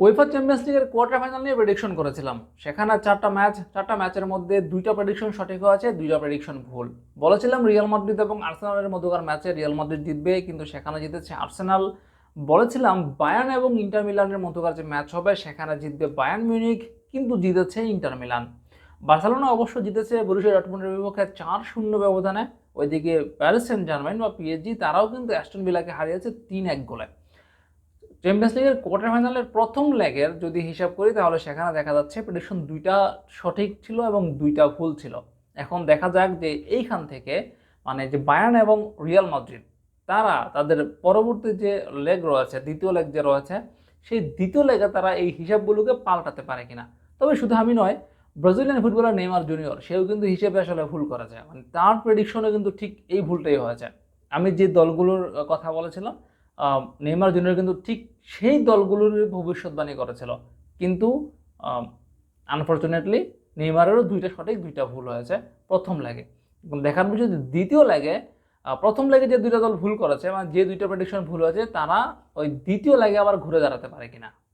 Wafer champions লিগের quarter final নিয়ে prediction করেছিলাম। সেখানে চারটা ম্যাচ চারটা ম্যাচের মধ্যে দুইটা প্রেডিকশন সঠিক হয়েছে, দুইটা প্রেডিকশন ভুল। বলেছিলাম রিয়াল মাদ্রিদ এবং আর্সেনালের মধ্যকার ম্যাচে রিয়াল মাদ্রিদ জিতবে, কিন্তু সেখানে জিতেছে আর্সেনাল বলেছিলাম বায়ান এবং ইন্টার মিলানের মধ্যকার যে ম্যাচ হবে, সেখানে জিতবে বায়ান মিউনিক কিন্তু জিতেছে ইন্টার মিলান বার্সেলোনা অবশ্য জিতেছে বরুশিয়া ডটমন্ডের বিপক্ষে চার শূন্য ব্যবধানে। ওইদিকে প্যারিস সেন্ট বা পিএসজি তারাও কিন্তু অ্যাস্টন ভিলাকে হারিয়েছে তিন এক গোলে। চ্যাম্পিয়ন্স লিগের কোয়ার্টার ফাইনালের প্রথম লেগের যদি হিসাব করি, তাহলে সেখানে দেখা যাচ্ছে প্রেডিকশন দুইটা সঠিক ছিল এবং দুইটা ভুল ছিল। এখন দেখা যাক যে এইখান থেকে মানে যে বায়ান এবং রিয়াল মাদ্রিদ তারা তাদের পরবর্তী যে লেগ রয়েছে, দ্বিতীয় লেগ যে রয়েছে, সেই দ্বিতীয় লেগে তারা এই হিসাবগুলোকে পাল্টাতে পারে কিনা। তবে শুধু আমি নয় ব্রাজিলিয়ান ফুটবলার নেইমার জুনিয়র সেও কিন্তু হিসেবে আসলে ভুল করেছে। মানে তার প্রেডিকশনে কিন্তু ঠিক এই ভুলটাই হয়েছে। আমি যে দলগুলোর কথা বলেছিলাম নেইমার জুনিয়র কিন্তু ঠিক সেই দলগুলোর ভবিষ্যৎবাণী করেছিল। কিন্তু আনফর্চুনেটলি নেইমারেরও দুইটা সঠিক, দুইটা ভুল হয়েছে প্রথম লাগে দেখার বিষয় যে দ্বিতীয় লাগে প্রথম লেগে যে দুইটা দল ভুল করেছে মানে যে দুইটা প্রেডিকশন ভুল হয়েছে, তারা ওই দ্বিতীয় লেগে আবার ঘুরে দাঁড়াতে পারে কিনা।